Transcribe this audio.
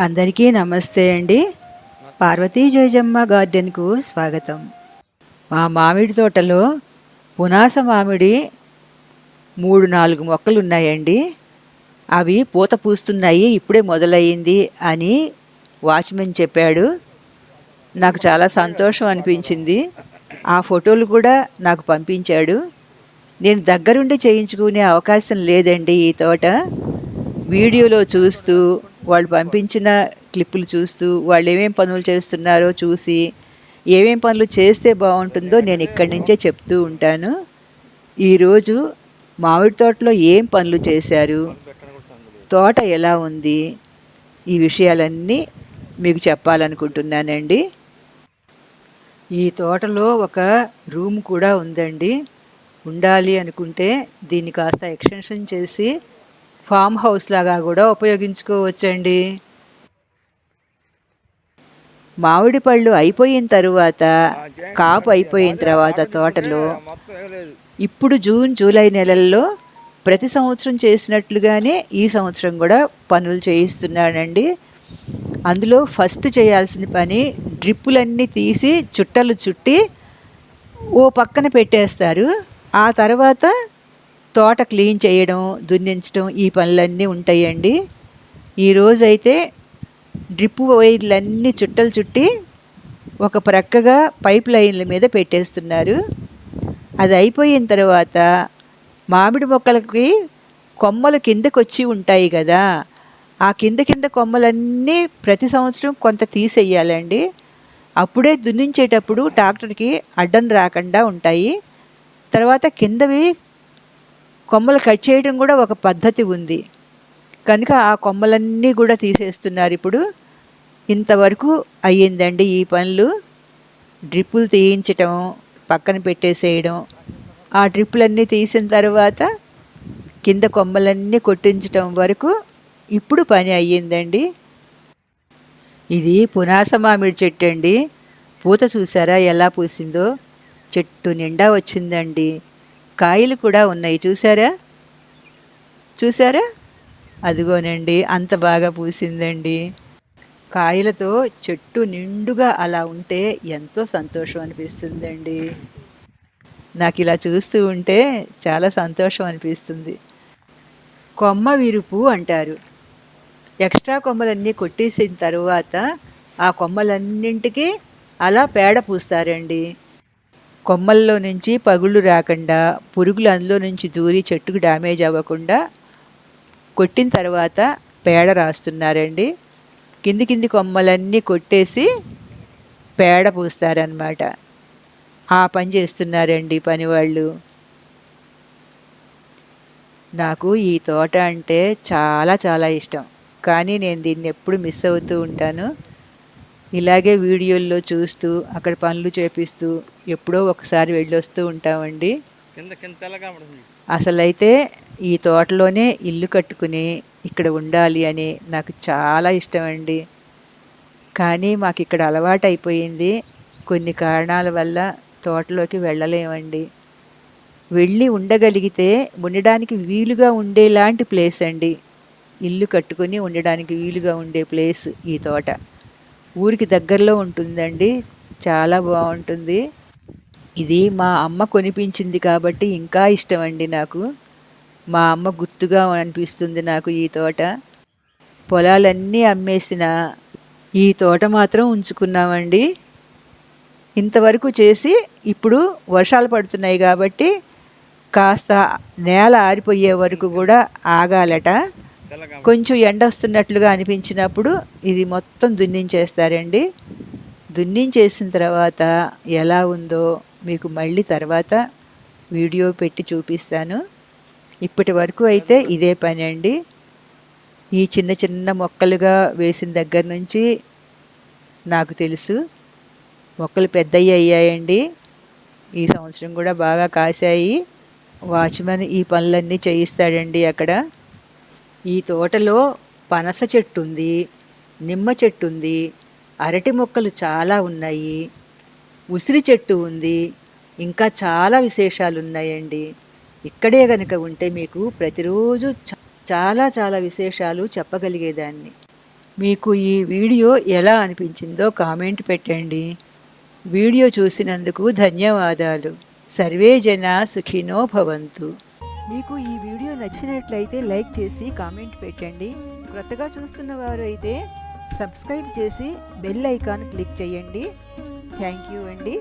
అందరికీ నమస్తే అండి. పార్వతీ జయజమ్మ గార్డెన్కు స్వాగతం. మా మామిడి తోటలో పునాస మామిడి మూడు నాలుగు మొక్కలు ఉన్నాయండి అవి పూత పూస్తున్నాయి ఇప్పుడే మొదలయ్యింది అని వాచ్మెన్ చెప్పాడు. నాకు చాలా సంతోషం అనిపించింది. ఆ ఫోటోలు కూడా నాకు పంపించాడు. నేను దగ్గరుండి చేయించుకునే అవకాశం లేదండి ఈ తోట. వీడియోలో చూస్తూ వాళ్ళు పంపించిన క్లిప్పులు చూస్తూ వాళ్ళు ఏమేం పనులు చేస్తున్నారో చూసి ఏమేం పనులు చేస్తే బాగుంటుందో నేను ఇక్కడి నుంచే చెప్తూ ఉంటాను. ఈరోజు మామిడి తోటలో ఏం పనులు చేశారు? తోట ఎలా ఉంది? ఈ విషయాలన్నీ మీకు చెప్పాలనుకుంటున్నానండి. ఈ తోటలో ఒక రూమ్ కూడా ఉందండి. ఉండాలి అనుకుంటే దీన్ని కాస్త ఎక్స్టెన్షన్ చేసి ఫామ్ హౌస్ లాగా కూడా ఉపయోగించుకోవచ్చండి. మామిడి పళ్ళు అయిపోయిన తరువాత కాపు అయిపోయిన తర్వాత తోటలో ఇప్పుడు జూన్ జూలై నెలల్లో ప్రతి సంవత్సరం చేసినట్లుగానే ఈ సంవత్సరం కూడా పనులు చేయిస్తున్నాడండి అందులో ఫస్ట్ చేయాల్సిన పని డ్రిప్పులన్నీ తీసి చుట్టలు చుట్టి ఓ పక్కన పెట్టేస్తారు. ఆ తర్వాత తోట క్లీన్ చేయడం దున్నించడం ఈ పనులన్నీ ఉంటాయండి. ఈరోజైతే డ్రిప్ వైర్లన్నీ చుట్టలు చుట్టి ఒక ప్రక్కగా పైప్ లైన్ల మీద పెట్టేస్తున్నారు. అది అయిపోయిన తర్వాత మామిడి మొక్కలకి కొమ్మలు కిందకు వచ్చి ఉంటాయి కదా ఆ కింద కింద కొమ్మలన్నీ ప్రతి సంవత్సరం కొంత తీసేయాలండి. అప్పుడే దున్నించేటప్పుడు ట్రాక్టర్కి అడ్డం రాకుండా ఉంటాయి. తర్వాత కిందవి కొమ్మలు కట్ చేయడం కూడా ఒక పద్ధతి ఉంది. కనుక ఆ కొమ్మలన్నీ కూడా తీసేస్తున్నారు ఇప్పుడు. ఇంతవరకు అయ్యిందండి ఈ పనులు. డ్రిప్పులు తీయించటం పక్కన పెట్టేసేయడం. ఆ డ్రిప్పులన్నీ తీసిన తర్వాత కింద కొమ్మలన్నీ కొట్టించటం వరకు ఇప్పుడు పని అయ్యిందండి. ఇది పునాస మామిడి చెట్టు అండి పూత చూసారా ఎలా పూసిందో? చెట్టు నిండా వచ్చిందండి. కాయలు కూడా ఉన్నాయి. చూసారా చూసారా అదిగోనండి అంత బాగా పూసిందండి. కాయలతో చెట్టు నిండుగా అలా ఉంటే ఎంతో సంతోషం అనిపిస్తుందండి. నాకు ఇలా చూస్తూ ఉంటే చాలా సంతోషం అనిపిస్తుంది. కొమ్మ విరుపు అంటారు. ఎక్స్ట్రా కొమ్మలన్నీ కొట్టేసిన తర్వాత ఆ కొమ్మలన్నింటికి అలా పేడ పూస్తారండి. కొమ్మల్లో నుంచి పగుళ్ళు రాకుండా పురుగులు అందులో నుంచి దూరి చెట్టుకు డ్యామేజ్ అవ్వకుండా కొట్టిన తర్వాత పేడ రాస్తున్నారండి. కింది కింది కొమ్మలన్నీ కొట్టేసి పేడ పూస్తారనమాట ఆ పని చేస్తున్నారండి పనివాళ్ళు. నాకు ఈ తోట అంటే చాలా చాలా ఇష్టం. కానీ నేను దీన్ని ఎప్పుడు మిస్ అవుతూ ఉంటాను. ఇలాగే వీడియోల్లో చూస్తూ అక్కడ పనులు చేపిస్తూ ఎప్పుడో ఒకసారి వెళ్ళొస్తూ ఉంటామండి. అసలైతే ఈ తోటలోనే ఇల్లు కట్టుకుని ఇక్కడ ఉండాలి అని నాకు చాలా ఇష్టం అండి కానీ మాకు ఇక్కడ అలవాటు అయిపోయింది. కొన్ని కారణాల వల్ల తోటలోకి వెళ్ళలేమండి. వెళ్ళి ఉండగలిగితే ఉండడానికి వీలుగా ఉండేలాంటి ప్లేస్ అండి. ఇల్లు కట్టుకొని ఉండడానికి వీలుగా ఉండే ప్లేస్ ఈ తోట. ఊరికి దగ్గరలో ఉంటుందండి. చాలా బాగుంటుంది. ఇది మా అమ్మ కొనిపించింది కాబట్టి ఇంకా ఇష్టం అండి నాకు. మా అమ్మ గుర్తుగా అనిపిస్తుంది నాకు ఈ తోట. పొలాలన్నీ అమ్మేసిన ఈ తోట మాత్రం ఉంచుకున్నామండి. ఇంతవరకు చేసి ఇప్పుడు వర్షాలు పడుతున్నాయి కాబట్టి కాస్త నేల ఆరిపోయే వరకు కూడా ఆగాలట. కొంచెం ఎండ వస్తున్నట్లుగా అనిపించినప్పుడు ఇది మొత్తం దున్నించేస్తారండి. దున్నించేసిన తర్వాత ఎలా ఉందో మీకు మళ్ళీ తర్వాత వీడియో పెట్టి చూపిస్తాను. ఇప్పటి వరకు అయితే ఇదే పని అండి ఈ చిన్న చిన్న మొక్కలుగా వేసిన దగ్గర నుంచి నాకు తెలుసు మొక్కలు పెద్దవి అయ్యాయండి. ఈ సంవత్సరం కూడా బాగా కాశాయి. వాచ్మెన్ ఈ పనులన్నీ చేయిస్తాడండి అక్కడ. ఈ తోటలో పనస చెట్టు ఉంది నిమ్మ చెట్టు ఉంది అరటి మొక్కలు చాలా ఉన్నాయి ఉసిరి చెట్టు ఉంది ఇంకా చాలా విశేషాలు ఉన్నాయండి ఇక్కడే కనుక ఉంటే మీకు ప్రతిరోజు చాలా చాలా విశేషాలు చెప్పగలిగేదాన్ని. మీకు ఈ వీడియో ఎలా అనిపించిందో కామెంట్ పెట్టండి. వీడియో చూసినందుకు ధన్యవాదాలు. సర్వే జన సుఖినో భవంతు. మీకు ఈ వీడియో నచ్చినట్లయితే లైక్ చేసి కామెంట్ పెట్టండి. క్రొత్తగా చూస్తున్న వారు అయితే సబ్స్క్రైబ్ చేసి బెల్ ఐకాన్ క్లిక్ చేయండి. థ్యాంక్ యూ అండి.